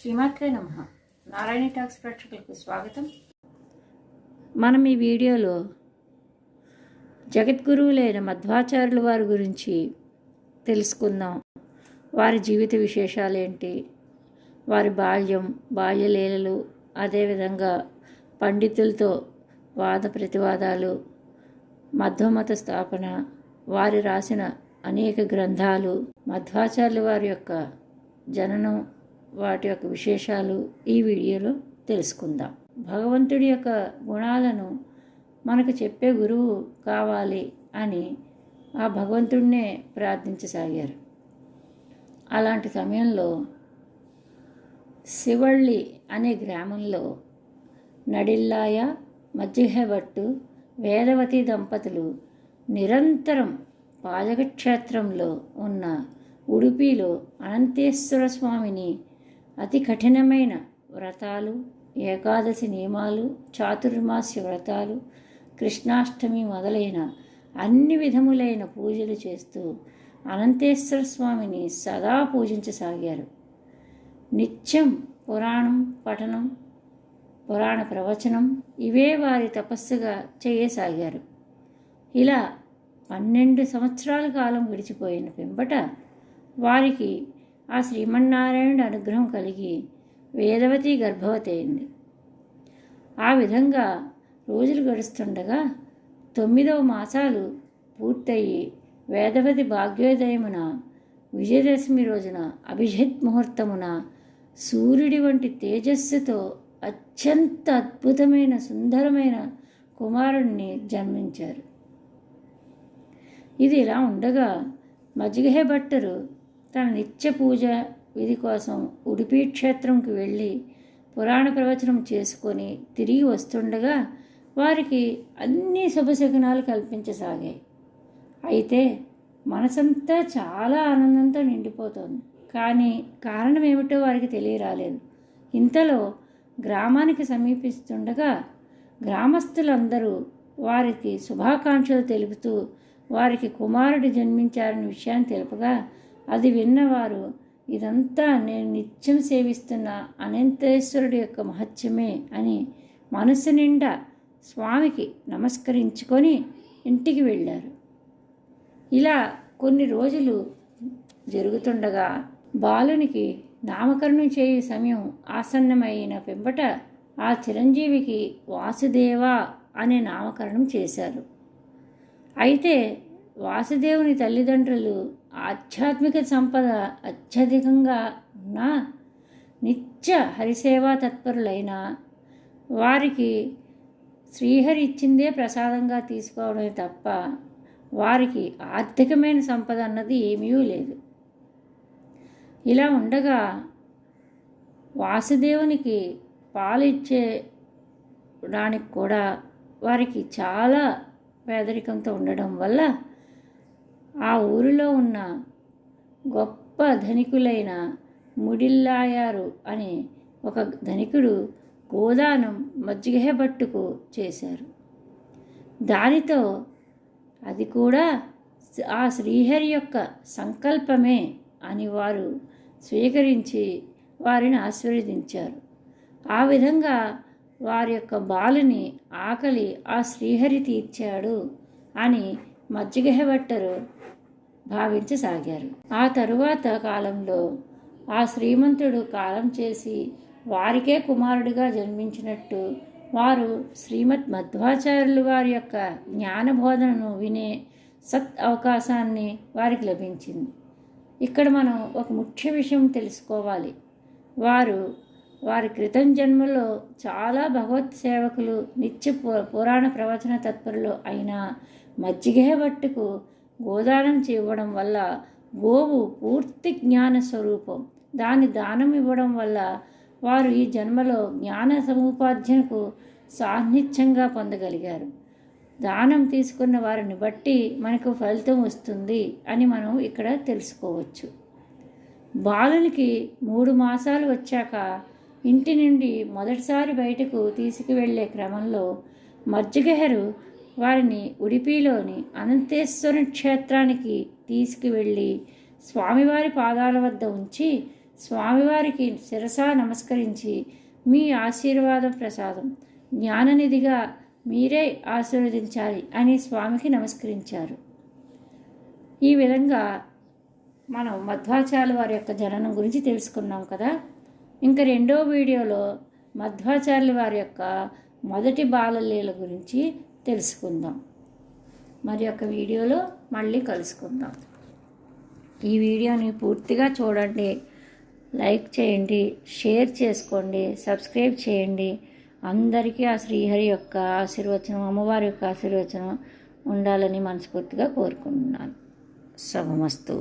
శ్రీమాత్రే నమ. నారాయణ టాక్స్ ప్రేక్షకులకు స్వాగతం. మనం ఈ వీడియోలో జగద్గురువులైన మధ్వాచార్యుల వారి గురించి తెలుసుకుందాం. వారి జీవిత విశేషాలు ఏంటి? వారి బాల్యం బాల్యలీలలు అదేవిధంగా పండితులతో వాద ప్రతివాదాలు మధ్వమత స్థాపన వారి రాసిన అనేక గ్రంథాలు మధ్వాచార్యుల వారి యొక్క జననం వాటి యొక్క విశేషాలు ఈ వీడియోలో తెలుసుకుందాం. భగవంతుడి యొక్క గుణాలను మనకు చెప్పే గురువు కావాలి అని ఆ భగవంతుడినే ప్రార్థించసాగారు. అలాంటి సమయంలో శివళ్ళి అనే గ్రామంలో నడిల్లాయ మజ్జిహభట్టు వేదవతి దంపతులు నిరంతరం పాజకక్షేత్రంలో ఉన్న ఉడుపిలో అనంతేశ్వర స్వామిని అతి కఠినమైన వ్రతాలు ఏకాదశి నియమాలు చాతుర్మాస్య వ్రతాలు కృష్ణాష్టమి మొదలైన అన్ని విధములైన పూజలు చేస్తూ అనంతేశ్వర స్వామిని సదా పూజించసాగారు. నిత్యం పురాణం పఠనం పురాణ ప్రవచనం ఇవే వారి తపస్సుగా చేయసాగారు. ఇలా పన్నెండు సంవత్సరాల కాలం గడిచిపోయిన పిమ్మట వారికి ఆ శ్రీమన్నారాయణుడి అనుగ్రహం కలిగి వేదవతి గర్భవతి అయింది ఆ విధంగా రోజులు గడుస్తుండగా తొమ్మిదవ మాసాలు పూర్తయి వేదవతి భాగ్యోదయమున విజయదశమి రోజున అభిజిత్ ముహూర్తమున సూర్యుడి వంటి తేజస్సుతో అత్యంత అద్భుతమైన సుందరమైన కుమారుణ్ణి జన్మించారు. ఇది ఇలా ఉండగా మజ్జిగహే భట్టరు తన నిత్య పూజ విధి కోసం ఉడిపి క్షేత్రంకి వెళ్ళి పురాణ ప్రవచనం చేసుకొని తిరిగి వస్తుండగా వారికి అన్ని శుభశకునాలు కల్పించసాగాయి. అయితే మనసంతా చాలా ఆనందంతో నిండిపోతోంది. కానీ కారణం ఏమిటో వారికి తెలియరాలేదు. ఇంతలో గ్రామానికి సమీపిస్తుండగా గ్రామస్తులందరూ వారికి శుభాకాంక్షలు తెలుపుతూ వారికి కుమారుడు జన్మించారని విషయాన్ని తెలుపగా అది విన్నవారు ఇదంతా నేను నిత్యం సేవిస్తున్న అనంతేశ్వరుడి యొక్క మహత్యమే అని మనసు నిండా స్వామికి నమస్కరించుకొని ఇంటికి వెళ్ళారు. ఇలా కొన్ని రోజులు జరుగుతుండగా బాలునికి నామకరణం చేయు సమయం ఆసన్నమైన పెంబట ఆ చిరంజీవికి వాసుదేవ అనే నామకరణం చేశారు. అయితే వాసుదేవుని తల్లిదండ్రులు ఆధ్యాత్మిక సంపద అత్యధికంగా ఉన్న నిత్య హరిసేవా తత్పరులైన వారికి శ్రీహరి ఇచ్చిందే ప్రసాదంగా తీసుకోవడమే తప్ప వారికి ఆర్థికమైన సంపద అన్నది ఏమీ లేదు. ఇలా ఉండగా వాసుదేవునికి పాలిచ్చేడానికి కూడా వారికి చాలా పేదరికంతో ఉండడం వల్ల ఆ ఊరిలో ఉన్న గొప్ప ధనికులైన ముడిల్లాయారు అనే ఒక ధనికుడు గోదానం మజ్జిగహెబట్టుకు చేశారు. దానితో అది కూడా ఆ శ్రీహరి యొక్క సంకల్పమే అని వారు స్వీకరించి వారిని ఆశీర్వదించారు. ఆ విధంగా వారి యొక్క బాలుని ఆకలి ఆ శ్రీహరి తీర్చాడు అని మజ్జిగహెబట్టరు భావించసాగారు. ఆ తరువాత కాలంలో ఆ శ్రీమంతుడు కాలం చేసి వారికే కుమారుడిగా జన్మించినట్టు వారు శ్రీమద్ మధ్వాచార్యులు వారి యొక్క జ్ఞానబోధనను వినే సత్ అవకాశాన్ని వారికి లభించింది. ఇక్కడ మనం ఒక ముఖ్య విషయం తెలుసుకోవాలి. వారు వారి క్రితం జన్మలో చాలా భగవత్ సేవకులు నిత్య పురాణ ప్రవచన తత్పరులు అయిన మజ్జిగే భట్టుకు గోదానం చేయడం వల్ల గోవు పూర్తి జ్ఞాన స్వరూపం. దాని దానం ఇవ్వడం వల్ల వారు ఈ జన్మలో జ్ఞాన సముపార్జనకు సాన్నిధ్యంగా పొందగలిగారు. దానం తీసుకున్న వారిని బట్టి మనకు ఫలితం వస్తుంది అని మనం ఇక్కడ తెలుసుకోవచ్చు. బాలునికి మూడు మాసాలు వచ్చాక ఇంటి నుండి మొదటిసారి బయటకు తీసుకువెళ్ళే క్రమంలో మజ్జగహరు వారిని ఉడిపిలోని అనంతేశ్వర క్షేత్రానికి తీసుకువెళ్ళి స్వామివారి పాదాల వద్ద ఉంచి స్వామివారికి శిరసా నమస్కరించి మీ ఆశీర్వాదం ప్రసాదం జ్ఞాననిధిగా మీరే ఆశీర్వదించాలి అని స్వామికి నమస్కరించారు. ఈ విధంగా మనం మధ్వాచార్య వారి యొక్క జననం గురించి తెలుసుకున్నాం కదా. ఇంకా రెండో వీడియోలో మధ్వాచార్యుల వారి యొక్క మొదటి బాలలీల గురించి తెలుసుకుందాం. మరి యొక్క వీడియోలో మళ్ళీ కలుసుకుందాం. ఈ వీడియోని పూర్తిగా చూడండి లైక్ చేయండి షేర్ చేసుకోండి సబ్స్క్రైబ్ చేయండి. అందరికీ ఆ శ్రీహరి యొక్క ఆశీర్వచనం అమ్మవారి యొక్క ఆశీర్వచనం ఉండాలని మనస్ఫూర్తిగా కోరుకుంటున్నాను. శుభమస్తు